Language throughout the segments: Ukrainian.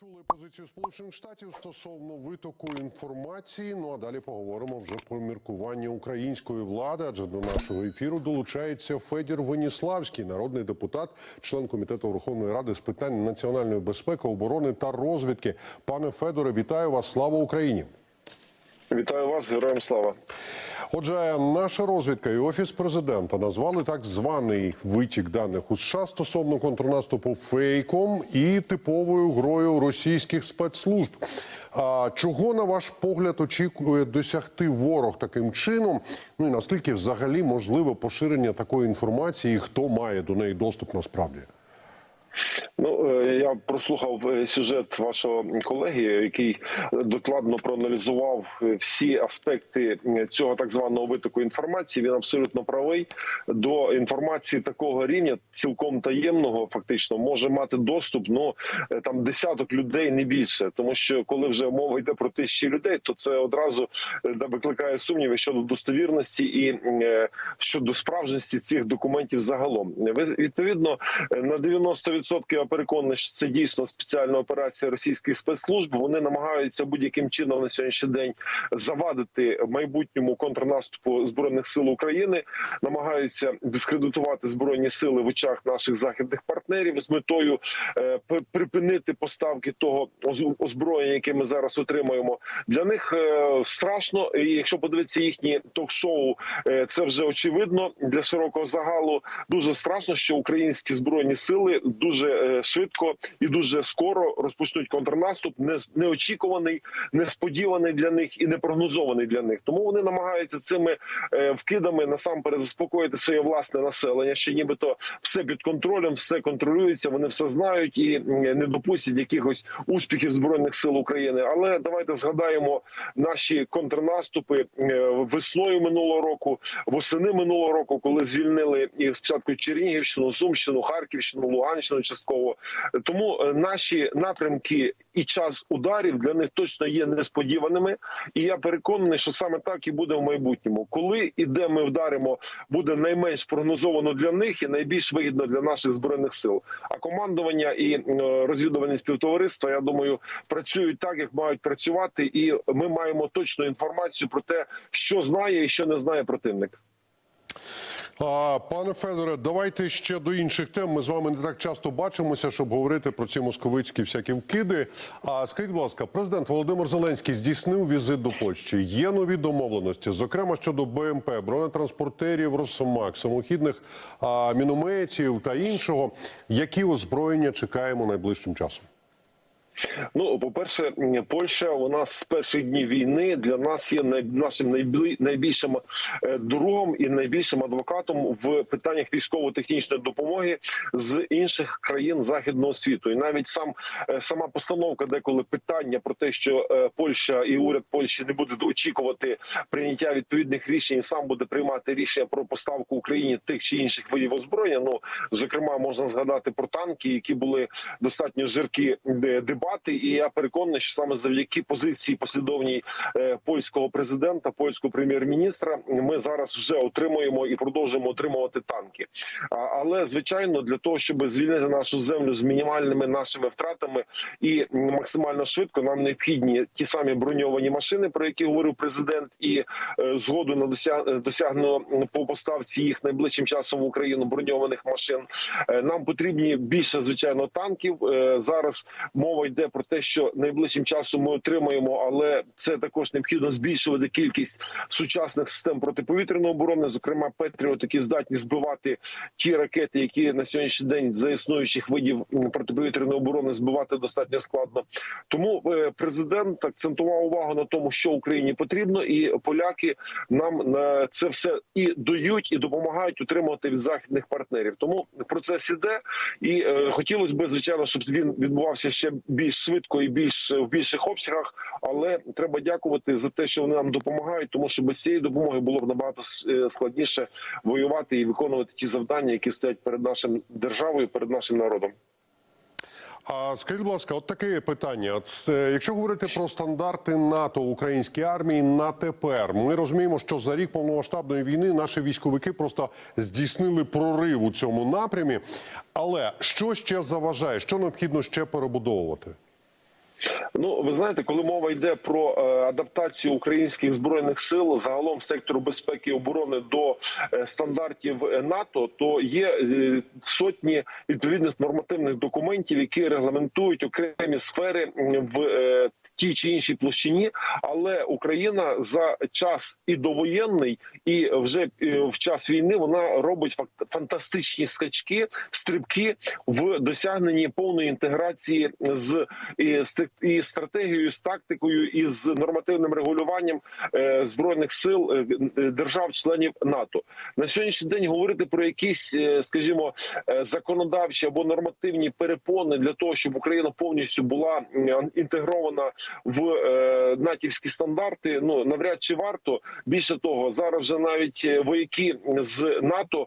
почули позицію Сполучених Штатів стосовно витоку інформації. Ну а далі поговоримо вже про міркування української влади. Адже до нашого ефіру долучається Федір Веніславський, народний депутат, член комітету Верховної Ради з питань національної безпеки, оборони та розвідки. Пане Федоре, вітаю вас! Слава Україні! Вітаю вас, героям слава. Отже, наша розвідка і офіс президента назвали так званий витік даних у США стосовно контрнаступу фейком і типовою грою російських спецслужб. А чого на ваш погляд очікує досягти ворог таким чином? Ну і наскільки взагалі можливе поширення такої інформації, і хто має до неї доступ насправді? Ну е, я прослухав е, сюжет вашого колеги, який докладно проаналізував е, всі аспекти цього так званого витоку інформації. Він абсолютно правий до інформації такого рівня, цілком таємного, фактично може мати доступ. Ну там десяток людей не більше, тому що коли вже мова йде про тисячі людей, то це одразу викликає сумніви щодо достовірності і щодо справжності цих документів загалом. Ви відповідно на 90% переконаний, що це дійсно спеціальна операція російських спецслужб. Вони намагаються будь-яким чином на сьогоднішній день завадити майбутньому контрнаступу збройних сил України, намагаються дискредитувати збройні сили в очах наших західних партнерів з метою е, припинити поставки того озброєння, яке ми зараз отримуємо. Для них е, страшно, і якщо подивитися їхні ток-шоу, е, це вже очевидно для широкого загалу. Дуже страшно, що українські збройні сили дуже швидко і дуже скоро розпочнуть контрнаступ, не неочікуваний, несподіваний для них і непрогнозований для них. Тому вони намагаються цими вкидами насамперед заспокоїти своє власне населення, що нібито все під контролем, все контролюється, вони все знають і не допустять якихось успіхів збройних сил України. Але давайте згадаємо наші контрнаступи весною минулого року, восени минулого року, коли звільнили і спочатку Чернігівщину, Сумщину, Харківщину, Луганщину частково. Тому наші напрямки і час ударів для них точно є несподіваними. І я переконаний, що саме так і буде в майбутньому, коли і де ми вдаримо, буде найменш прогнозовано для них і найбільш вигідно для наших збройних сил. А командування і розвідувальні співтовариства, я думаю, працюють так, як мають працювати, і ми маємо точну інформацію про те, що знає і що не знає противник. Пане Федоре, давайте ще до інших тем. Ми з вами не так часто бачимося, щоб говорити про ці московицькі всякі вкиди. А скажіть, будь ласка, президент Володимир Зеленський здійснив візит до Польщі. Є нові домовленості, зокрема щодо БМП, бронетранспортерів, Росомак, самохідних мінометів та іншого. Які озброєння чекаємо найближчим часом? Ну, по перше, Польща нас з перших днів війни для нас є нашим найбільшим другом і найбільшим адвокатом в питаннях військово-технічної допомоги з інших країн західного світу. І навіть сам сама постановка, деколи питання про те, що Польща і уряд Польщі не будуть очікувати прийняття відповідних рішень, сам буде приймати рішення про поставку Україні тих чи інших видів озброєння. Ну зокрема, можна згадати про танки, які були достатньо жиркі дебати дебати, і я переконаний, що саме завдяки позиції послідовній е, польського президента, польського прем'єр-міністра, ми зараз вже отримуємо і продовжуємо отримувати танки. Але звичайно, для того, щоб звільнити нашу землю з мінімальними нашими втратами і максимально швидко, нам необхідні ті самі броньовані машини, про які говорив президент, і е, згоду на досяг досягнено по поставці їх найближчим часом в Україну броньованих машин. Е, нам потрібні більше звичайно танків. Зараз мова йде про те, що найближчим часом ми отримаємо, але це також необхідно збільшувати кількість сучасних систем протиповітряної оборони, зокрема Петріот, які здатні збивати ті ракети, які на сьогоднішній день за існуючих видів протиповітряної оборони збивати достатньо складно. Тому президент акцентував увагу на тому, що Україні потрібно, і поляки нам на це все і дають, і допомагають утримувати від західних партнерів. Тому процес іде, і е, хотілося б звичайно, щоб він відбувався ще більш швидко і більш в більших обсягах, але треба дякувати за те, що вони нам допомагають, тому що без цієї допомоги було б набагато складніше воювати і виконувати ті завдання, які стоять перед нашим державою, перед нашим народом. А скажіть, будь ласка, от таке питання. Е, якщо говорити про стандарти НАТО українській армії на тепер, ми розуміємо, що за рік повномасштабної війни наші військовики просто здійснили прорив у цьому напрямі. Але що ще заважає? Що необхідно ще перебудовувати? Ну, ви знаєте, коли мова йде про е, адаптацію українських збройних сил загалом сектору безпеки і оборони до е, стандартів е, НАТО, то є сотні відповідних нормативних документів, які регламентують окремі сфери в тій чи іншій площині. Але Україна за час і довоєнний, і вже в час війни вона робить фантастичні скачки, стрибки в досягненні повної інтеграції з з і стратегією, з тактикою і з нормативним регулюванням е, збройних сил е, е, держав-членів НАТО. На сьогоднішній день говорити про якісь, скажімо, законодавчі або нормативні перепони для того, щоб Україна повністю була інтегрована в натівські стандарти. Ну навряд чи варто. Більше того, зараз вже навіть вояки з НАТО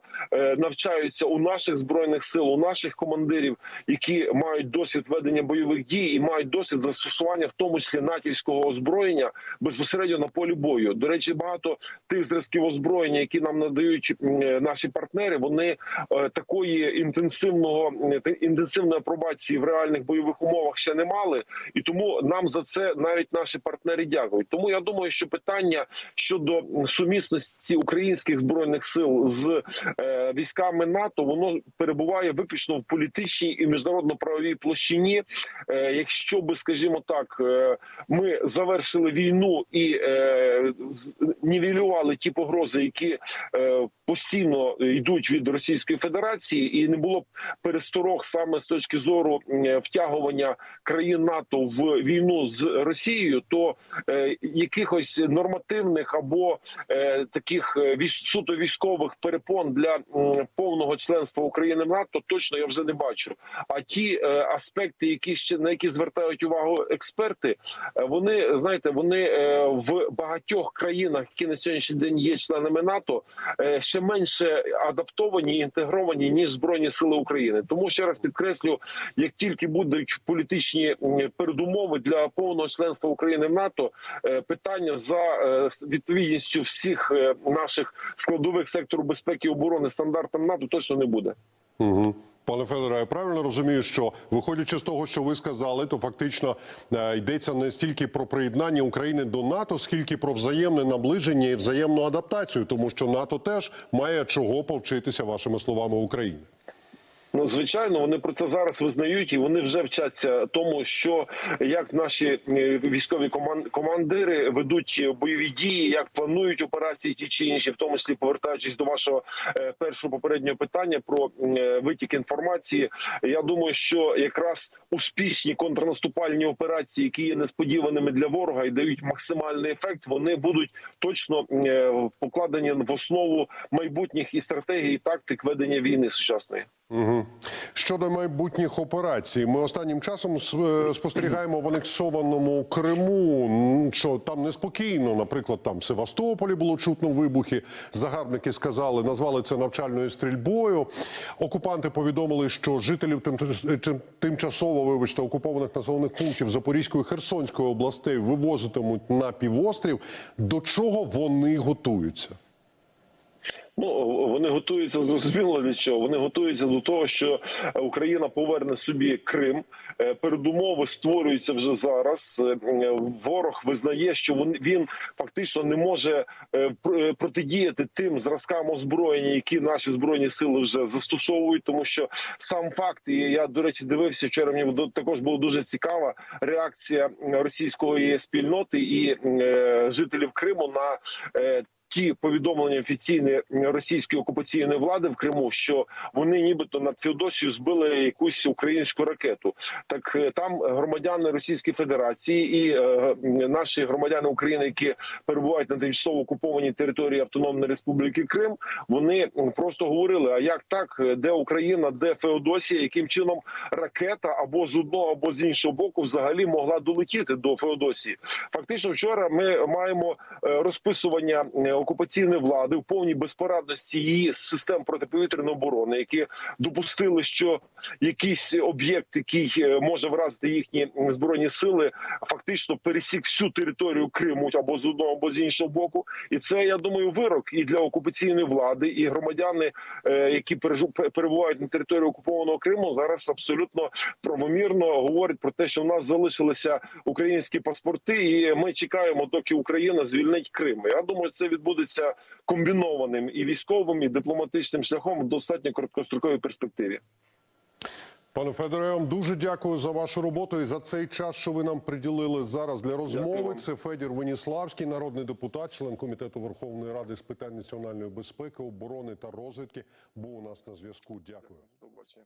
навчаються у наших збройних сил, у наших командирів, які мають досвід ведення бойових дій і мають досвід застосування, в тому числі натівського озброєння безпосередньо на полі бою. До речі, багато тих зразків озброєння, які нам надають е, наші партнери, вони е, такої інтенсивного те- інтенсивної апробації в реальних бойових умовах ще не мали, і тому нам за це навіть наші партнери дякують. Тому я думаю, що питання щодо сумісності українських збройних сил з е, військами НАТО воно перебуває виключно в політичній і міжнародно-правовій площині. Е, якщо би, скажімо так, е, ми завершили війну і е, нівелювали ті погрози, які е, постійно йдуть від Російської Федерації, і не було б пересторог саме з точки зору втягування країн НАТО в війну з Росією, то е, якихось нормативних або е, таких суто військових перепон для повного членства України в НАТО точно я вже не бачу. А ті аспекти, які ще на які звертають увагу експерти, вони знаєте, вони в багатьох країнах, які на сьогоднішній день є членами НАТО, е, ще менше адаптовані і інтегровані ніж збройні сили України. Тому ще раз підкреслю, як тільки будуть політичні передумови для повного членства України в НАТО, е, питання за е, відповідністю всіх наших складових сектору безпеки і оборони стандартам НАТО точно не буде. Угу. Пане Федоре, я правильно розумію, що виходячи з того, що ви сказали, то фактично е, йдеться не стільки про приєднання України до НАТО, скільки про взаємне наближення і взаємну адаптацію, тому що НАТО теж має чого повчитися вашими словами Україні. Ну, звичайно, вони про це зараз визнають, і вони вже вчаться тому, що як наші е, військові коман- командири ведуть бойові дії, як планують операції ті чи інші, в тому числі повертаючись до вашого е, першого попереднього питання про е, витік інформації. Я думаю, що якраз успішні контрнаступальні операції, які є несподіваними для ворога і дають максимальний ефект, вони будуть точно покладені в основу майбутніх і стратегій, і тактик ведення війни сучасної. Угу. Щодо майбутніх операцій, ми останнім часом е, спостерігаємо в анексованому Криму, що там неспокійно. Наприклад, там в Севастополі було чутно вибухи. Загарбники сказали, назвали це навчальною стрільбою. Окупанти повідомили, що жителів тимчасово вибачте окупованих населених пунктів Запорізької і Херсонської областей вивозитимуть на півострів. До чого вони готуються? Ну вони готуються зрозуміло від чого. Вони готуються до того, що Україна поверне собі Крим. Е, Передумови створюються вже зараз. Е, е, Ворог визнає, що він, фактично не може е, пр- е, протидіяти тим зразкам озброєння, які наші збройні сили вже застосовують, тому що сам факт, і я до речі дивився вчора. Мені також була дуже цікава реакція російської спільноти і е, жителів Криму на е, ті повідомлення офіційні російської окупаційної влади в Криму, що вони нібито над Феодосією збили якусь українську ракету. Так е, там громадяни Російської Федерації і е, наші громадяни України, які перебувають на тимчасово окупованій території Автономної Республіки Крим, вони просто говорили: а як так, де Україна, де Феодосія, яким чином ракета або з одного, або з іншого боку взагалі могла долетіти до Феодосії? Фактично, вчора ми маємо е, розписування е, окупаційної влади в повній безпорадності її систем протиповітряної оборони, які допустили, що якийсь об'єкт, який е, може вразити їхні збройні сили, фактично пересік всю територію Криму або з одного, або з іншого боку. І це я думаю, вирок і для окупаційної влади, і громадяни, е, які перебувають на території окупованого Криму, зараз абсолютно правомірно говорять про те, що в нас залишилися українські паспорти, і ми чекаємо, доки Україна звільнить Крим. Я думаю, це відбудеться комбінованим і військовим, і дипломатичним шляхом в достатньо короткостроковій перспективі. Пане Федоре, я вам дуже дякую за вашу роботу і за цей час, що ви нам приділили зараз для розмови. Це Федір Веніславський, народний депутат, член комітету Верховної Ради з питань національної безпеки, оборони та розвідки. Був у нас на зв'язку. Дякую. До побачення.